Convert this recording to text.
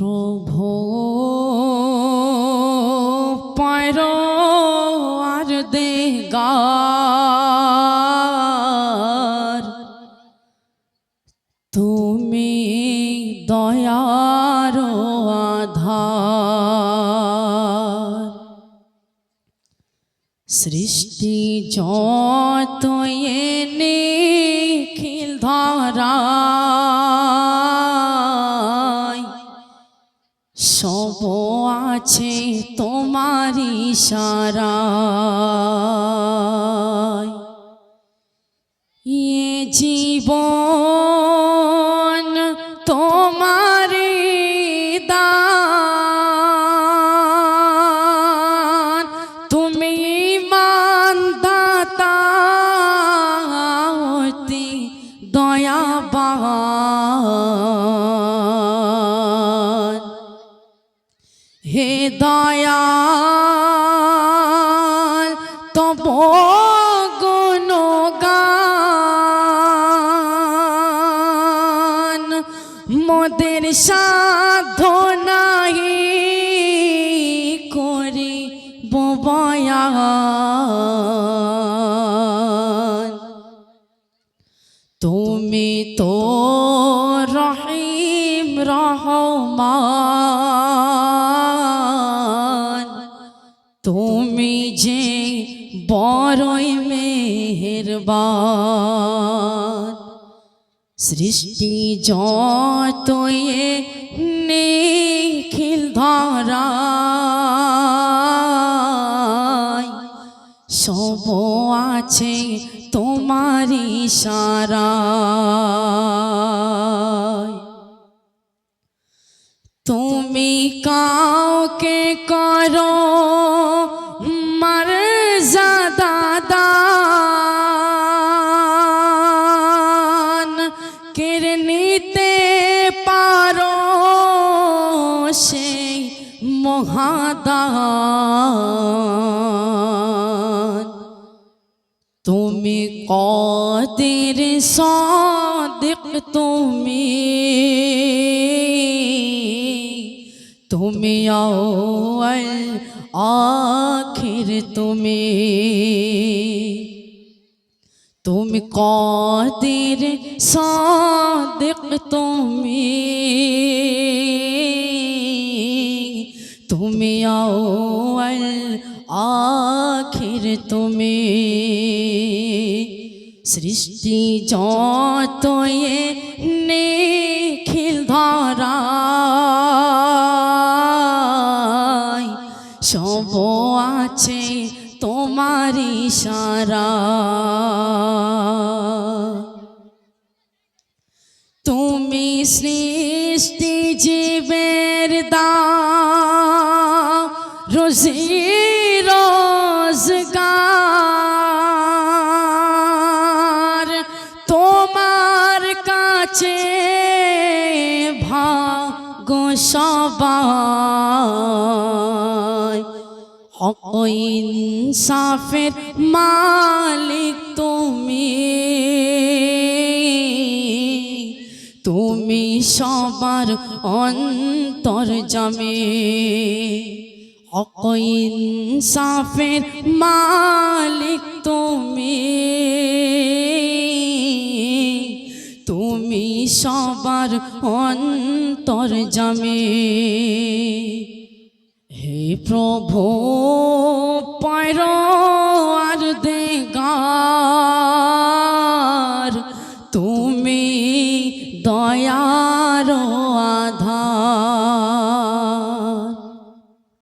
প্রভু পায়র আর দেগার। তুমি দয়ার আধার। সৃষ্টি যত এনে খিল আছে তোমারি সারায় ইয়ে জীবন তোমারি দান। তুমি মানদাতা অতি দয়াবান। হে দয়াল তব গুণগান মোদের সাধ্য নাহি করি বয়ান তুমি তো রহিম রহমান। বড়ই মেহেরবান। সৃষ্টি যত এ নিখিল ধরায় সব আছে তোমারি সারা তুমি কাউকে করো মহাদান। তুমি কদের সাদিক তুমি? তুমি আউয়াল আখির তুমি। তুমি কদের সাদিক তুমি? তুমি আউয়াল আখির, তুমি সৃষ্টি যত এ নিখিল ধরায়, সব আছে তোমারি সারা। তুমি সৃষ্টি জীবের দা রোজগার তোমার কাছে ভাগ সবাই। ইনসাফের মালিক তুমি। তুমি সবার অন্তর জমে হক ইনসাফের মালিক তুমি। তুমি সবার অন্তর জমে। হে প্রভু পায়র আর দেগার, তুমি আধার